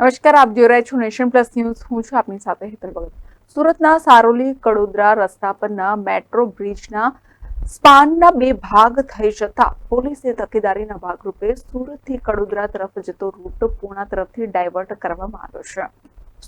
નમસ્કાર, આપ જોઈ રહ્યા છો નેશન પ્લસ ન્યૂઝ. હું છું આપની સાથે હેતલ ભગત. સુરતના સારોલી કડોદરા રસ્તા પરના મેટ્રો બ્રિજના સ્પાનના બે ભાગ થઈ જતા પોલીસે તકેદારીના ભાગરૂપે સુરતથી કડોદરા તરફ જતો રૂટ પૂર્ણા તરફથી ડાયવર્ટ કરવામાં આવ્યો છે.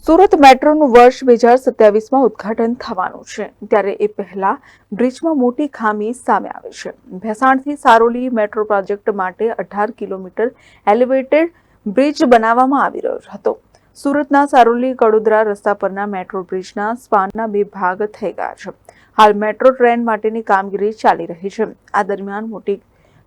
સુરત મેટ્રોનું વર્ષ બે હજાર સત્યાવીસમાં ઉદ્ઘાટન થવાનું છે, ત્યારે એ પહેલા બ્રિજમાં મોટી ખામી સામે આવે છે. ભેસાણથી સારોલી મેટ્રો પ્રોજેક્ટ માટે અઢાર કિલોમીટર એલિવેટેડ બ્રિજ બનાવવામાં આવી રહ્યો હતો. સુરતના સારોલી કડોદરા રસ્તા પરના મેટ્રો બ્રિજના સ્પાનના બે ભાગ થઈ ગયા છે. હાલ મેટ્રો ટ્રેન માટેની કામગીરી ચાલી રહી છે. આ દરમિયાન મોટી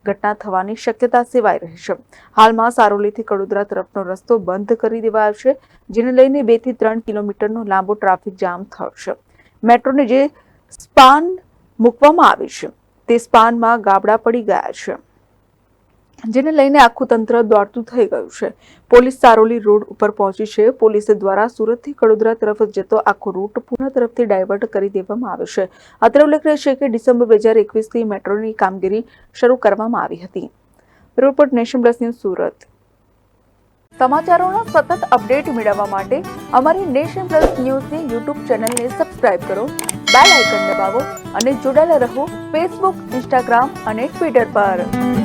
ઘટના થવાની શક્યતા સેવાઈ રહી છે. હાલમાં સારોલીથી કડોદરા તરફનો રસ્તો બંધ કરી દેવાયો છે, જેને લઈને બેથી ત્રણ કિલોમીટરનો લાંબો ટ્રાફિક જામ થયો છે. મેટ્રોને જે સ્પાન મૂકવામાં આવી છે, તે સ્પાનમાં ગાબડા પડી ગયા છે. જેને લઈને આખું તંત્ર દોડતું થઈ ગયું છે. પોલીસ સારોલી રોડ ઉપર પહોંચી છે. પોલીસ દ્વારા સુરતથી કડોદરા તરફ જતો આખો રૂટ પૂર્ણ તરફથી ડાયવર્ટ કરી દેવામાં આવ્યો છે. અત્રે ઉલ્લેખનીય છે કે ડિસેમ્બર બે હજાર એકવીસથી મેટ્રોની કામગીરી શરૂ કરવામાં આવી હતી. Report nation plus news Surat. સમાચારોનો સતત અપડેટ મેળવવા માટે અમારી નેશન પ્લસ ન્યૂઝની યુટ્યુબ ચેનલને સબસ્ક્રાઇબ કરો, બેલ આઇકન દબાવો અને જોડાયેલા રહો ફેસબુક, ઇન્સ્ટાગ્રામ અને ટ્વિટર પર.